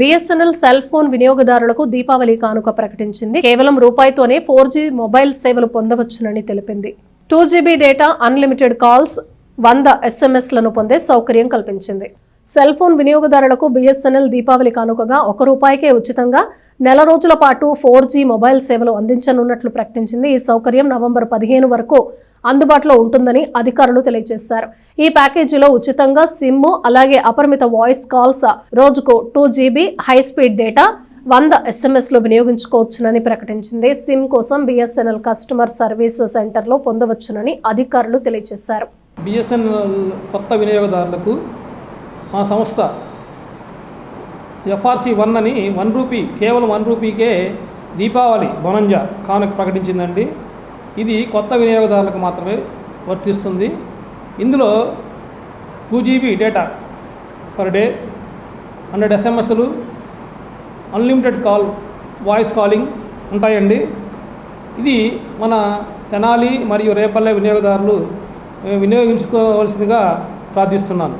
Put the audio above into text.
BSNL cell phone వినియోగదారులకు దీపావళి కానుక ప్రకటించింది. కేవలం రూపాయితోనే ఫోర్ మొబైల్ సేవలు పొందవచ్చునని తెలిపింది. Two GB data unlimited calls వంద ఎస్ఎంఎస్లను పొందే సౌకర్యం కల్పించింది. సెల్ ఫోన్ వినియోగదారులకు బిఎస్ఎన్ఎల్ దీపావళి కానుకగా ఒక రూపాయికే ఉచితంగా నెల రోజుల పాటు ఫోర్ జీ మొబైల్ సేవలు అందించనున్నట్లు ప్రకటించింది. ఈ సౌకర్యం నవంబర్ పదిహేను వరకు అందుబాటులో ఉంటుందని అధికారులు తెలియజేశారు. ఈ ప్యాకేజీలో ఉచితంగా సిమ్ అలాగే అపరిమిత వాయిస్ కాల్స్ రోజుకు two GB high speed data వంద ఎస్ఎంఎస్లు వినియోగించుకోవచ్చునని ప్రకటించింది. సిమ్ కోసం బిఎస్ఎన్ఎల్ కస్టమర్ సర్వీస్ సెంటర్లో పొందవచ్చునని అధికారులు తెలియజేశారు. బీఎస్ఎన్ఎల్ కొత్త వినియోగదారులకు మా సంస్థ ఎఫ్ఆర్సి వన్ అని వన్ రూపీ కేవలం వన్ రూపీకే దీపావళి బొనంజా కానుక ప్రకటించిందండి. ఇది కొత్త వినియోగదారులకు మాత్రమే వర్తిస్తుంది. ఇందులో two GB data per day hundred ఎస్ఎంఎస్లు unlimited call voice calling ఉంటాయండి. ఇది మన తెనాలి మరియు రేపల్లె వినియోగదారులు వినియోగించుకోవాల్సిందిగా ప్రార్థిస్తున్నాను.